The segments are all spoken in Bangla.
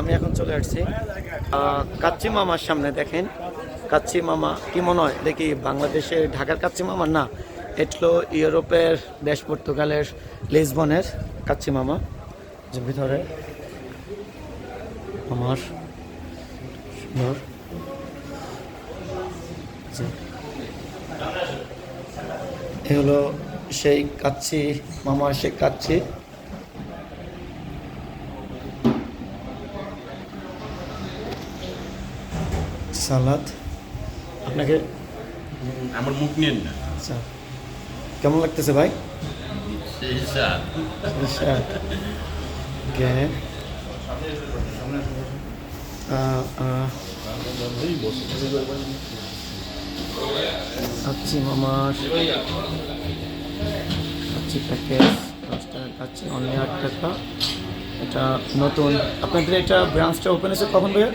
আমি এখন চলে আসছি। কাচ্চি মামার সামনে দেখেন। কাচ্চি মামা কি মনে হয়? দেখি বাংলাদেশের ঢাকার কাচ্চি মামা? না, এটলো ইউরোপের, দেশ পর্তুগালের, লিসবনের কাচ্চি মামা। যে ভিতরে আমার এ হলো সেই কাচ্চি মামা সেই কাচ্চি। সালাদ। আপনাকে আমার মুখ নিয়েন না। আচ্ছা। কেমন লাগতেছে ভাই? আচ্ছা মামার। কাচ্চি প্যাকেজ দশ টাকা কাচ্চি অনলি আট টাকা। এটা নতুন। আপনাদের এটা ব্রাঞ্চটা ওপেন হয়েছে কখন ভাইয়া?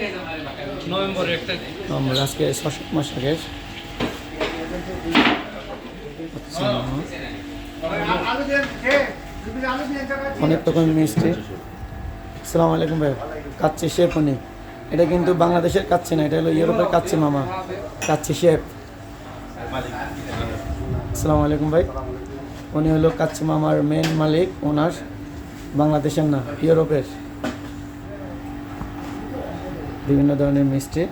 নভেম্বরে, আজকে মাস অনেক রকম মিষ্টি। সালাম আলাইকুম ভাই। কাচ্চি শেফ উনি। এটা কিন্তু বাংলাদেশের কাচ্চি না, এটা হলো ইউরোপের কাচ্চি মামা। কাচ্চি শেফ। সালাম আলাইকুম ভাই। উনি হলো কাচ্চি মামার মেন মালিক, ওনার বাংলাদেশের না, ইউরোপের। বিভিন্ন ধরনের মিষ্টি।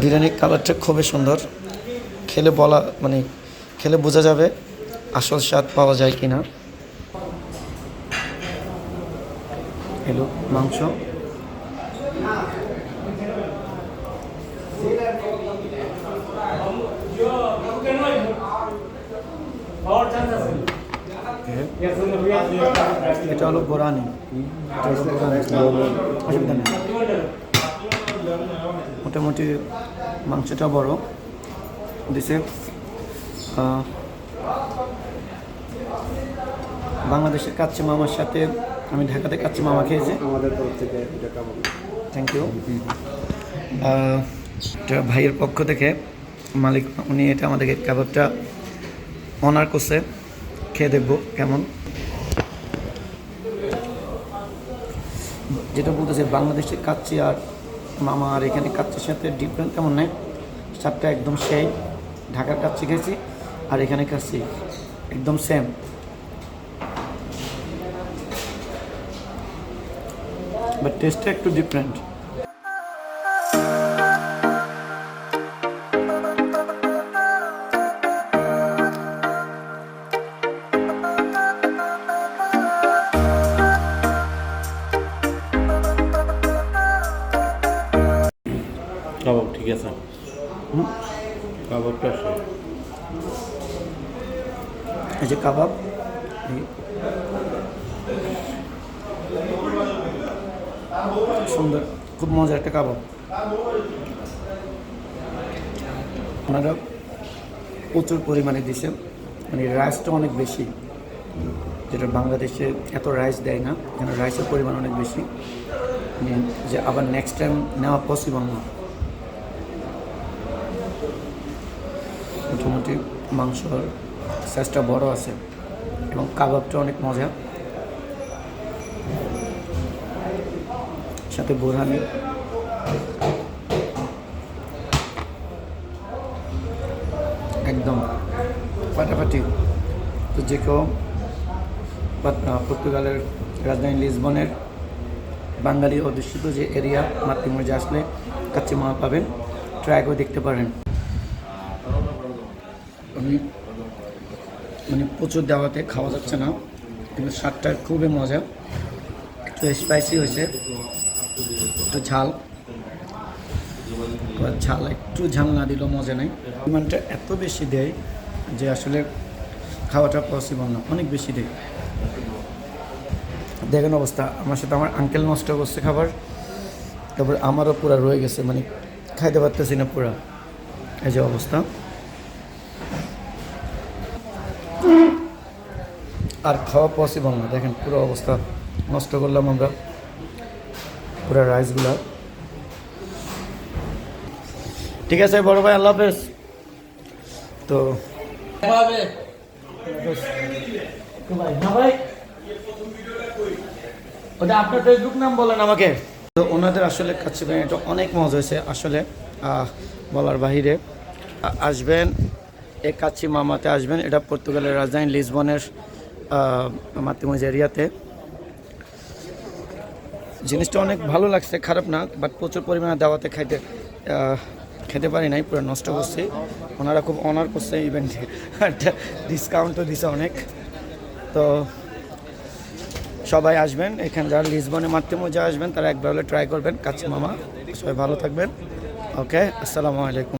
বিরিয়ানির কালারটা খুবই সুন্দর। খেলে বলা মানে খেলে বোঝা যাবে আসল স্বাদ পাওয়া যায় কিনা। হ্যালো মাংস। এটা হলো বোরানি। অসুবিধা নেই। মোটামুটি মাংসটা বড়। দিছে বাংলাদেশের কাচ্চি মামার সাথে আমি ঢাকাতে কাচ্চি মামা খেয়েছি। আমাদের তরফ থেকে থ্যাংক ইউ ভাইয়ের পক্ষ থেকে মালিক উনি এটা আমাদেরকে কাবাবটা অনার করছে। খেয়ে দেখব, কেমন? যেটা বলতেছে বাংলাদেশের কাচ্চি আর মামা আর এখানে কাচ্চির সাথে ডিফারেন্ট কেমন নেই। স্বাদটা একদম সেই, ঢাকার কাচ্চি খেয়েছি, আর এখানে কাচ্চি একদম সেম বাট টেস্টটা একটু ডিফারেন্ট কাবাবটা আছে। এই যে কাবাব সুন্দর, খুব মজার একটা কাবাব। ওনারা প্রচুর পরিমাণে দিছে। মানে রাইসটা অনেক বেশি। যেটা বাংলাদেশে এত রাইস দেয় না এখানে রাইসের পরিমাণ অনেক বেশি। মানে যে আবার নেক্সট টাইম নেওয়া পসিবল না। মোটামুটি মাংসর সাইজটা বড় আছে এবং কাবাবটা অনেক মজা। সাথে বোরহানি। একদম ফাটাফাটি। তো যে কেউ পর্তুগালের রাজধানী লিসবনের বাঙালি অধ্যুষিত যে এরিয়া মাতৃমর্যে আসলে কাচ্চি মামা পাবেন ট্রাই করে দেখতে পারেন। আমি মানে প্রচুর দেওয়াতে খাওয়া যাচ্ছে না, কিন্তু স্বাদটা খুবই মজা। একটু স্পাইসি হয়েছে, একটু ঝাল। ঝাল, একটু ঝাল না দিলেও মজা নেই। পরিমাণটা এত বেশি দেয় যে আসলে খাওয়াটা পসিবল না, অনেক বেশি দেয়। দেখেন অবস্থা, আমার সাথে আমার আঙ্কেল নষ্ট করছে খাবার, তারপর আমারও পুরা রয়ে গেছে মানে খাইতে পারতেছি না পুরা। এই যে অবস্থা। আর খাওয়া পসিবল না। দেখেন পুরো অবস্থা নষ্ট করলাম আমরা। পুরো রাইসগুলা ঠিক আছে বড় ভাই আল্লাহ হাফেজ। তো ওটা আপনার ফেসবুক নাম বলেন আমাকে। তো ওনাদের আসলে কাছে এটা অনেক মজা হয়েছে। আসলে আহ, বলার বাহিরে আসবেন এ কাচ্চি মামাতে আসবেন। এটা পর্তুগালের রাজধানী লিসবনের মাতৃমজ এরিয়াতে জিনিসটা অনেক ভালো লাগছে, খারাপ না বাট প্রচুর পরিমাণে দাওয়াতে খাইতে খেতে পারি নাই, পুরো নষ্ট করছি। ওনারা খুব অনার করছে ইভেন্টে ডিসকাউন্টও দিছে অনেক। তো সবাই আসবেন, এখানে যারা লিসবনে মাতৃমজা আসবেন, তারা একবার হলে ট্রাই করবেন, কাছে মামা, সবাই ভালো থাকবেন। ওকে আসসালামু আলাইকুম।